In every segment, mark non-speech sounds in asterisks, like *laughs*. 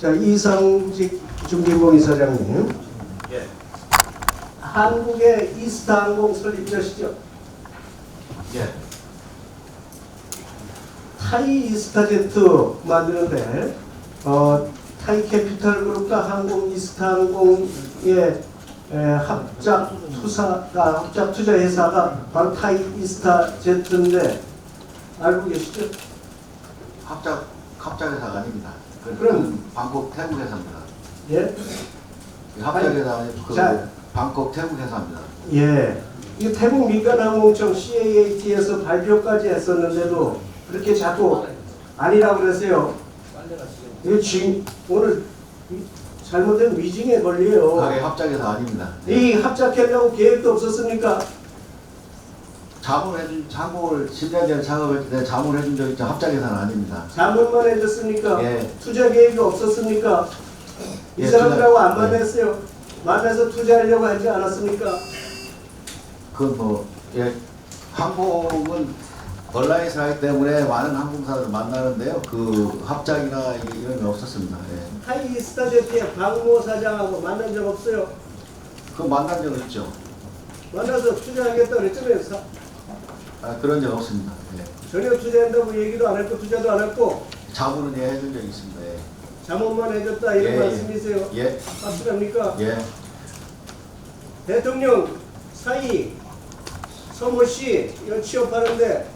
자 이상직 중진공 이사장님. 예. 한국의 이스타항공 설립자시죠? 예. 타이 이스타제트 만드는데 어, 타이 캐피탈 그룹과 항공 이스타항공의 에, 합작 투사가 합작 투자 회사가 바로 타이 이스타제트인데 알고 계시죠? 합작 합작 회사가 아닙니다. 그, 그럼? 그 방콕 태국 회사입니다. 예, 합작회사 그 자. 방콕 태국 회사입니다. 예. 이 태국 민간항공청 CAAT에서 발표까지 했었는데도 그렇게 자꾸 아니라고 그러세요. 이거 지금 오늘 이 잘못된 위증에 걸려요. 가게 합작회사 아닙니다. 이 합작하려고 계획도 없었습니까? 자문해준 자문을 10년 전에 작업할 때 자문해준 적 있죠. 합작회사는 아닙니다. 자문만 해줬습니까? 예. 투자 계획이 없었습니까? 이 예, 사람들하고 투자- 안 만났어요. 만나서 투자하려고 하지 않았습니까? 그뭐 예, 항공은 온라인에서 하기 때문에 많은 항공사를 만나는데요. 그 합작이나 이- 이런 게 없었습니다. 예. 타이 스타제트의 박모 사장하고 만난 적 없어요. 그 만난 적 있죠. 만나서 투자하겠다 그랬잖아요. 사- 아, 그런 적 없습니다. 예. 전혀 투자한다고 얘기도 안 했고 투자도 안 했고 자문은 예, 해준 적 있습니다. 예. 자문만 해줬다 이런 예, 예. 말씀이세요. 예. 확실합니까? 예. 대통령 사이 서모 씨 이거 취업하는데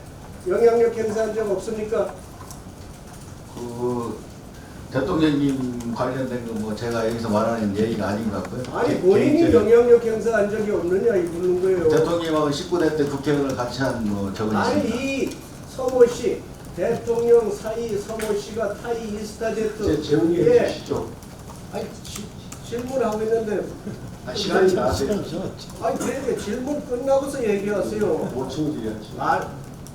영향력 행사한 적 없습니까? 그 대통령님 관련된 거 뭐 제가 여기서 말하는 얘기가 아닌 것 같고요. 아니 개- 본인이 개인적인- 영향력 행사한 적이 없느냐 이 묻는 거예요. 대통령하고 19대 때 국회의원을 같이 한뭐 적은 아니 있습니다. 이 서모 씨 대통령 사이 서모 씨가 타이 이스타제트 이제 정리해 예. 주시죠. 아니 지- 질문하고 있는데 아, 시간이 다 아니 그러니까 질문 끝나고서 얘기하세요. 5층 드려야지. 말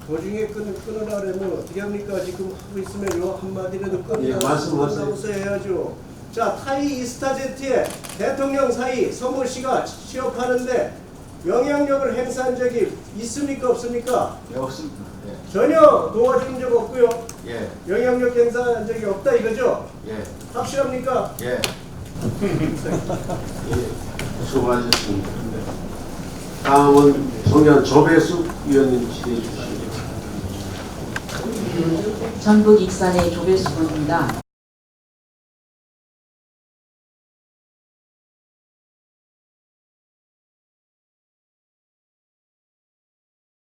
도중에 끊, 끊으라 그러면 어떻게 합니까? 지금 하고 있으면 요 한마디라도 예, 끊으라 말씀하세요. 끝나고서 해야죠. 자 타이 이스타제트에 대통령 사이 서모 씨가 취업하는데 영향력을 행사한 적이 있습니까 없습니까? 예, 없습니다. 전혀 도와준 적 없고요. 예. 예. 영향력 행사한 적이 없다 이거죠? 예. 확실합니까? 예. *laughs* 예, 수고하셨습니다. 다음은 송현 조배숙 위원님 질의해 주시죠. 전북 익산의 조배수입니다.